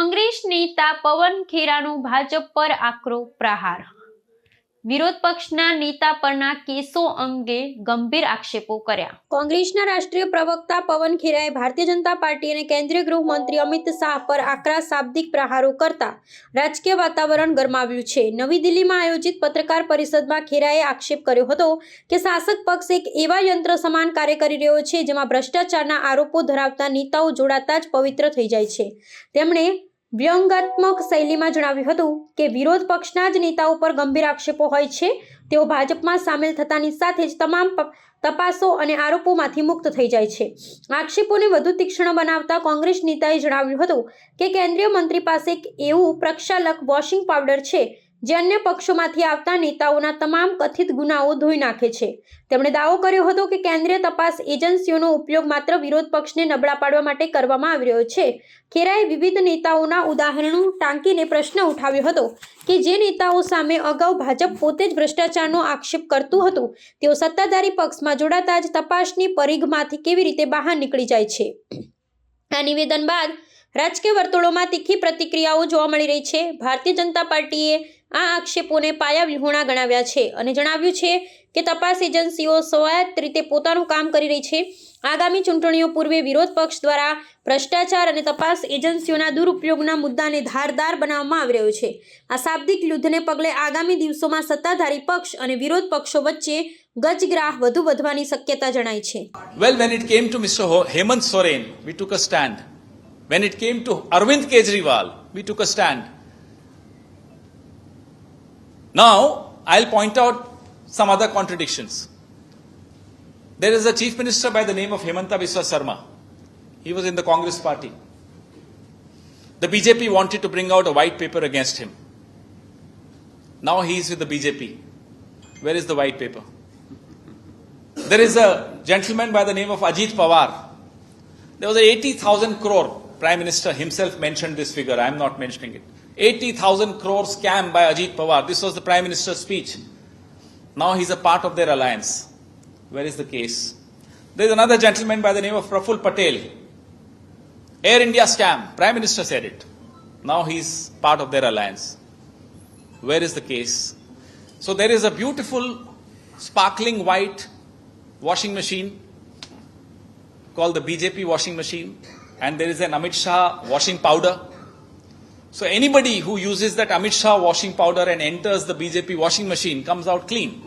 કોંગ્રેસ નેતા પવન ખેરાનો ભાજપ પર આકરો પ્રહાર. વિરોધ પક્ષના નેતા પરના કેસો અંગે ગંભીર આક્ષેપો કર્યા. કોંગ્રેસના રાષ્ટ્રીય પ્રવક્તા પવન ખેરાએ ભારતીય જનતા પાર્ટી અને કેન્દ્રીય ગૃહમંત્રી અમિત શાહ પર આકરા શાબ્દિક પ્રહારો કરતા રાજકીય વાતાવરણ ગરમાવ્યું છે. નવી દિલ્હીમાં આયોજિત પત્રકાર પરિષદમાં ખેરાએ આક્ષેપ કર્યો હતો કે શાસક પક્ષ એક એવા યંત્ર સમાન કાર્ય કરી રહ્યો છે જેમાં ભ્રષ્ટાચારના આરોપો ધરાવતા નેતાઓ જોડાતા જ પવિત્ર થઈ જાય છે. તેમણે વ્યંગાત્મક શૈલીમાં જણાવ્યું હતું કે વિરોધ પક્ષના જ નેતા ઉપર ગંભીર આક્ષેપો હોય છે. તેઓ ભાજપમાં સામેલ થતાની સાથે જ તમામ તપાસો અને આરોપોમાંથી મુક્ત થઈ જાય છે. આક્ષેપોને વધુ તીક્ષ્ણ બનાવતા કોંગ્રેસ નેતાએ જણાવ્યું હતું કે કેન્દ્રીય મંત્રી પાસે એક એવું પ્રક્ષાલક વોશિંગ પાવડર છે જે અન્ય પક્ષોમાંથી આવતા નેતાઓના તમામ કથિત ગુનાઓ ધોઈ નાખે છે. તેમણે દાવો કર્યો હતો કે કેન્દ્રીય તપાસ એજન્સીઓનો ઉપયોગ માત્ર વિરોધ પક્ષને નબળા પાડવા માટે કરવામાં આવી રહ્યો છે. ખેરાએ વિવિધ નેતાઓના ઉદાહરણો ટાંકીને પ્રશ્ન ઉઠાવ્યો હતો કે જે નેતાઓ સામે અગાઉ ભાજપ પોતે જ ભ્રષ્ટાચારનો આક્ષેપ કરતું હતું, તેઓ સત્તાધારી પક્ષમાં જોડાતા જ તપાસની પરિઘમાંથી કેવી રીતે બહાર નીકળી જાય છે? આ નિવેદન બાદ રાજકીય વર્તુળોમાં તીખી પ્રતિક્રિયાઓ જોવા મળી રહી છે. ભારતીય જનતા પાર્ટીએ આ આક્ષેપોને પાયા વિહોણા ગણાવ્યા છે અને જણાવ્યું છે કે તપાસ એજન્સીઓ સ્વાયત્ત રીતે પોતાનું કામ કરી રહી છે. આગામી ચૂંટણીઓ પૂર્વે વિરોધ પક્ષ દ્વારા ભ્રષ્ટાચાર અને તપાસ એજન્સીઓના દુરુપયોગના મુદ્દાને ધારદાર બનાવવામાં આવી રહ્યો છે. આ શાબ્દિક યુદ્ધને પગલે આગામી દિવસોમાં સત્તાધારી પક્ષ અને વિરોધ પક્ષો વચ્ચે ગજગ્રાહ વધુ વધવાની શક્યતા જણાય છે. Well when it came to mister Hemant Soren we took a stand when it came to Arvind Kejriwal we took a stand. Now, I'll point out some other contradictions. There is a chief minister by the name of Hemanta Biswa Sarma. He was in the Congress party. The BJP wanted to bring out a white paper against him. Now he is with the BJP. Where is the white paper? There is a gentleman by the name of Ajit Pawar. There was an 80,000 crore, Prime Minister himself mentioned this figure, I am not mentioning it. 80,000 crore scam by Ajit Pawar. This was the Prime Minister's speech. Now he's a part of their alliance. Where is the case? There is another gentleman by the name of Praful Patel. Air India scam. Prime Minister said it. Now he's part of their alliance. Where is the case? So there is a beautiful, sparkling white washing machine called the BJP washing machine, and there is an Amit Shah washing powder. So anybody who uses that Amit Shah washing powder and enters the BJP washing machine comes out clean.